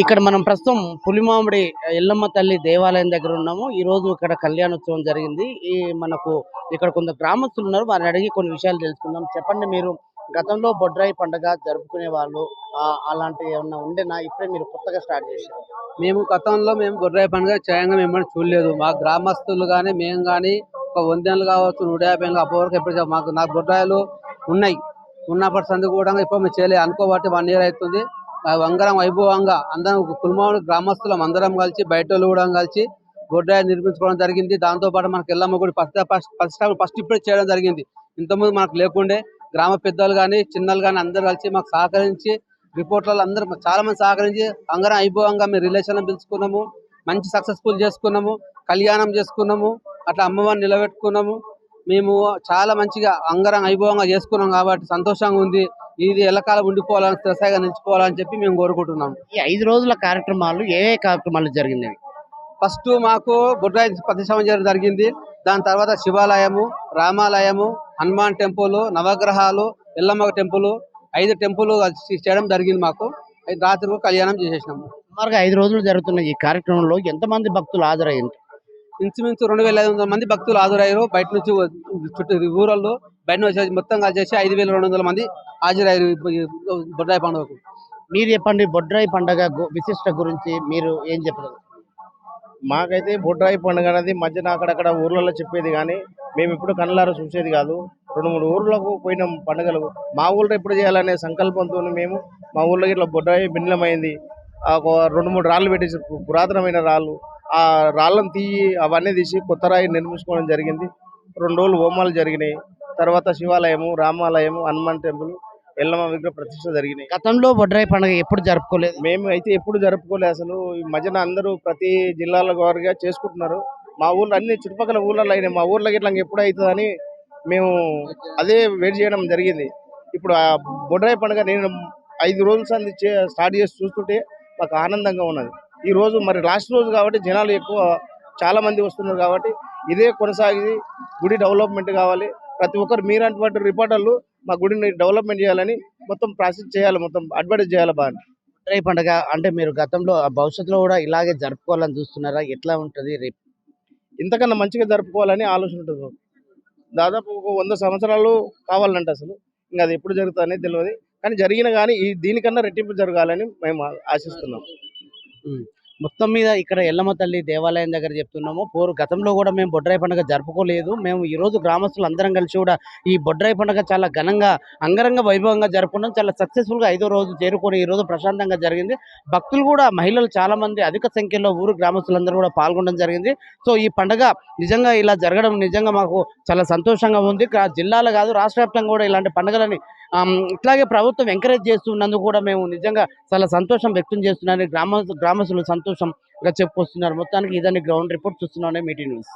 ఇక్కడ మనం ప్రస్తుతం పులిమామిడి ఎల్లమ్మ తల్లి దేవాలయం దగ్గర ఉన్నాము. ఈ రోజు ఇక్కడ కళ్యాణోత్సవం జరిగింది. ఈ మనకు ఇక్కడ కొంత గ్రామస్తులు ఉన్నారు. వారిని అడిగి కొన్ని విషయాలు తెలుసుకుందాం. చెప్పండి మీరు గతంలో బొడ్రాయి పండుగ జరుపుకునే వాళ్ళు అలాంటివి ఏమన్నా ఉండేనా? ఇప్పుడే మీరు కొత్తగా స్టార్ట్ చేశారు. మేము గతంలో మేము బొడ్రాయి పండుగ చేయంగా మేము చూడలేదు. మా గ్రామస్తులు కానీ మేము కానీ ఒక వందేళ్ళు కావచ్చు నూట యాభై ఏళ్ళు ఎప్పుడు మాకు నాకు బొడ్రాయిలు ఉన్నాయి. ఉన్నప్పటి సంది కూడా ఇప్పుడు మేము చేయలేదు. అనుకోబట్టి వన్ ఇయర్ అవుతుంది. వంగరం వైభవంగా అందరం కుటుంబం గ్రామస్తులం అందరం కలిసి బయట కూడా కలిసి గొడ్రాయ నిర్మించుకోవడం జరిగింది. దాంతోపాటు మనకి ఎల్లమ్మ గుడి ఫస్ట్ ఫస్ట్ ఫస్ట్ ఫస్ట్ ఇప్పుడే చేయడం జరిగింది. ఇంతకుముందు మనకు లేకుండే గ్రామ పెద్దలు కానీ చిన్నలు కానీ అందరు కలిసి మాకు సహకరించి రిపోర్ట్లలో అందరూ చాలా మంది సహకరించి అంగరం వైభవంగా మేము రిలేషన్ పిలుచుకున్నాము మంచి సక్సెస్ఫుల్ చేసుకున్నాము. కళ్యాణం చేసుకున్నాము. అట్లా అమ్మవారిని నిలబెట్టుకున్నాము. మేము చాలా మంచిగా అంగరం వైభవంగా చేసుకున్నాం కాబట్టి సంతోషంగా ఉంది. ఇది ఎల్లకాలం ఉండిపోవాలని స్థిరస్థాయిగా నిలిచిపోవాలని చెప్పి మేము కోరుకుంటున్నాం. ఈ ఐదు రోజుల కార్యక్రమాలు ఏ ఏ కార్యక్రమాలు జరిగింది ఫస్ట్ మాకు బుడ్రాయి ప్రతిష్టం జరిగింది. దాని తర్వాత శివాలయము రామాలయము హనుమాన్ టెంపుల్ నవగ్రహాలు ఎల్లమ్మ టెంపుల్ ఐదు టెంపుల్ చేయడం జరిగింది మాకు. ఐదు రాత్రి కళ్యాణం చేసేసినాము సుమారుగా ఐదు రోజులు జరుగుతున్న ఈ కార్యక్రమంలో ఎంతమంది భక్తులు హాజరయ్యారు? ఇంచుమించు రెండు వేల ఐదు వందల మంది భక్తులు హాజరయ్యారు. బయట నుంచి చుట్టూ ఊరల్లో బయట నుంచి వచ్చి మొత్తం కలిసేసి ఐదు వేల రెండు వందల మంది హాజరయ్యారు బుడ్రాయి పండుగకు. మీరు చెప్పండి బొడ్రాయి పండుగ గు- విశిష్ట గురించి మీరు ఏం చెప్పారు మాకైతే బొడ్రాయి పండుగ అనేది మధ్యన అక్కడక్కడ ఊర్లలో చెప్పేది కానీ మేము ఇప్పుడు కళ్ళారా చూసేది కాదు. రెండు మూడు ఊర్లకు పోయినాం పండుగలు. మా ఊళ్ళో ఎప్పుడు చేయాలనే సంకల్పంతో మేము మా ఊళ్ళో ఇట్లా బొడ్రాయి భిన్నమైంది. ఆ ఒక రెండు మూడు రాళ్ళు పెట్టేసి పురాతనమైన రాళ్ళు ఆ రాళ్ళను తీయి అవన్నీ తీసి కొత్త రాయి నిర్మించుకోవడం జరిగింది. రెండు రోజులు హోమాలు జరిగినాయి. తర్వాత శివాలయము రామాలయము హనుమాన్ టెంపుల్ ఎల్లమ్మ విగ్రహ ప్రతిష్ట జరిగినాయి. గతంలో బొడ్రాయి పండుగ ఎప్పుడు జరుపుకోలేదు? మేము అయితే ఎప్పుడు జరుపుకోలేదు అసలు. ఈ మధ్యన అందరూ ప్రతి జిల్లాల వారిగా చేసుకుంటున్నారు. మా ఊర్లో అన్ని చుట్టుపక్కల ఊర్లలో అయినాయి. మా ఊర్లో ఇట్లా ఎప్పుడు అవుతుందని మేము అదే వెయిట్ చేయడం జరిగింది. ఇప్పుడు ఆ బొడ్రాయి పండుగ నేను ఐదు రోజుల సంది స్టార్ట్ చేసి చూస్తుంటే మాకు ఆనందంగా ఉన్నది. ఈ రోజు మరి లాస్ట్ రోజు కాబట్టి జనాలు ఎక్కువ చాలా మంది వస్తున్నారు కాబట్టి ఇదే కొనసాగి గుడి డెవలప్మెంట్ కావాలి. ప్రతి ఒక్కరు మీరంటి రిపోర్టర్లు మా గుడిని డెవలప్మెంట్ చేయాలని మొత్తం ప్రాసెస్ చేయాలి మొత్తం అడ్వర్టైజ్ చేయాలి బాగా. బొడ్రాయి పండుగ అంటే మీరు గతంలో ఆ భవిష్యత్తులో కూడా ఇలాగే జరుపుకోవాలని చూస్తున్నారా? ఎట్లా ఉంటది రేపు ఇంతకన్నా మంచిగా జరుపుకోవాలని ఆలోచన ఉంటుంది. దాదాపు ఒక వంద సంవత్సరాలు కావాలంట అసలు. ఇంకా అది ఎప్పుడు జరుగుతుంది అనేది తెలియదు కానీ జరిగిన కానీ ఈ దీనికన్నా రెట్టింపు జరగాలని మేము ఆశిస్తున్నాం. మొత్తం మీద ఇక్కడ ఎల్లమ్మ తల్లి దేవాలయం దగ్గర చెప్తున్నాము. పూర్వ గతంలో కూడా మేము బొడ్రాయి పండుగ జరుపుకోలేదు. మేము ఈరోజు గ్రామస్తులు అందరం కలిసి కూడా ఈ బొడ్రాయి పండుగ చాలా ఘనంగా అంగరంగ వైభవంగా జరుపుకున్నాం. చాలా సక్సెస్ఫుల్గా ఐదో రోజు చేరుకొని ఈ రోజు ప్రశాంతంగా జరిగింది. భక్తులు కూడా మహిళలు చాలామంది అధిక సంఖ్యలో ఊరు గ్రామస్తులందరూ కూడా పాల్గొనడం జరిగింది. సో ఈ పండుగ నిజంగా ఇలా జరగడం నిజంగా మాకు చాలా సంతోషంగా ఉంది. జిల్లాలో కాదు రాష్ట్ర వ్యాప్తంగా కూడా ఇలాంటి పండుగలని ఇట్లాగే ప్రభుత్వం ఎంకరేజ్ చేస్తున్నందుకు కూడా మేము నిజంగా చాలా సంతోషం వ్యక్తం చేస్తున్నాను. గ్రామ గ్రామస్తులు సంతోషంగా చెప్పుకొస్తున్నారు. మొత్తానికి ఇదని గ్రౌండ్ రిపోర్ట్ చూస్తున్నాను. Meeting news.